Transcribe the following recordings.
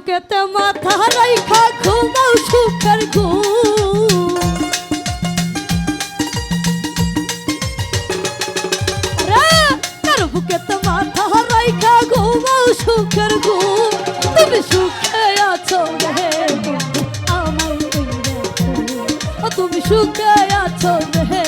বুকেতে মাথা রাইখা, ঘুমাও সুখের ঘুম। কারও বুকেতে মাথা রাইখা, ঘুমাও সুখের ঘুম। তুমি সুখে আছো রে তুমি সুখে আছো রে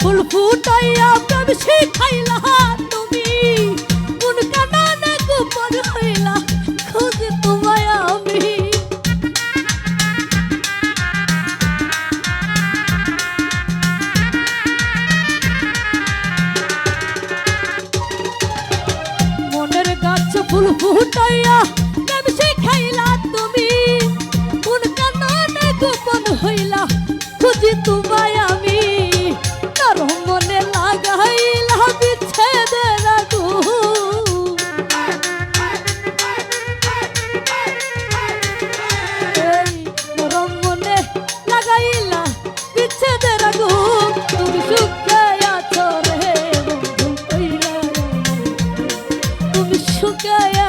ফুল ফুটাইয়া প্রেম শিখাইলা তুমি। কোন কানা গোপন হইলা, খোঁজ তোমায় আমি। মনের গাছ ফুল ফুটাইয়া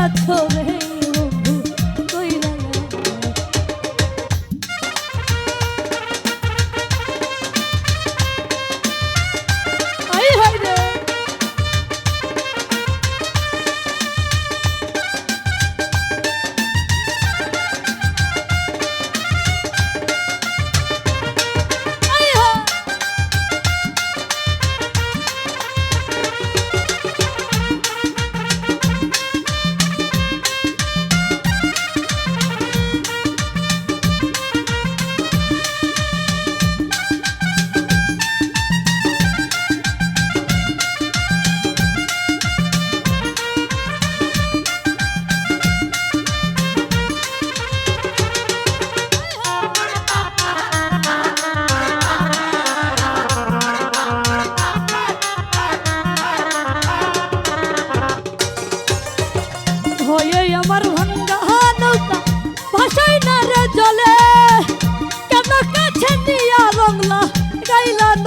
পাথরে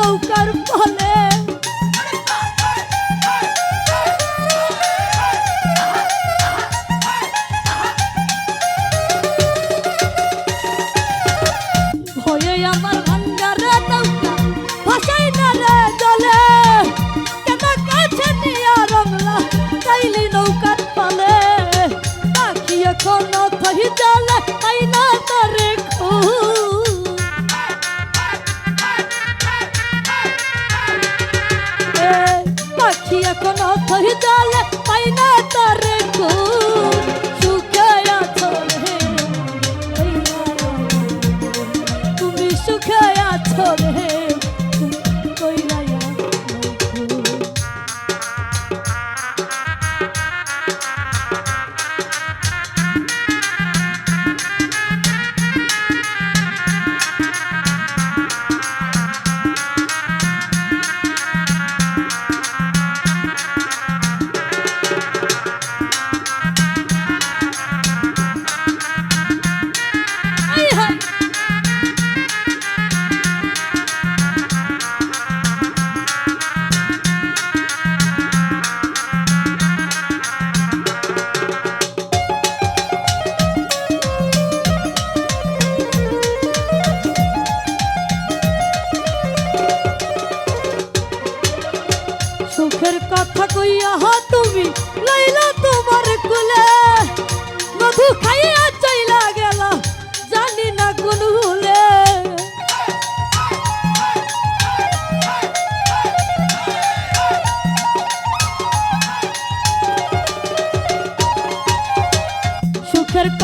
Eu quero carbonete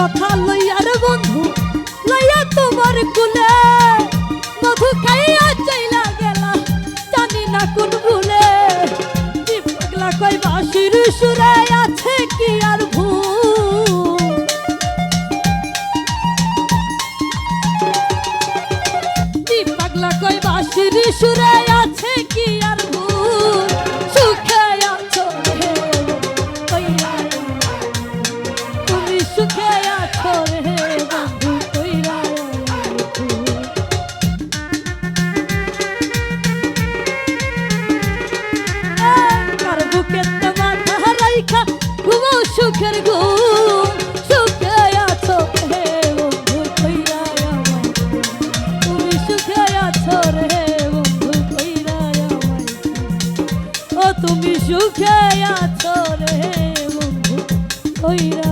কথা লইয়ার বন্ধু, লইয়া তোমার কুলে। মধু খাইয়া চাইলা গেলা, জানি না কোন ভুলে। পাগলা কই বাঁশির সুরে আছে কি আর ভুল? পাগলা কই সুরে সুখে আছো রে বন্ধু কইরা কার বুকে মাথা রাইখা ঘুমো সুখের ঘুম। সুখে আছো হে বন্ধু কইরা তুমি সুখে আছো রে বন্ধু কইরা ও, তুমি সুখে আছো রে বন্ধু কইরা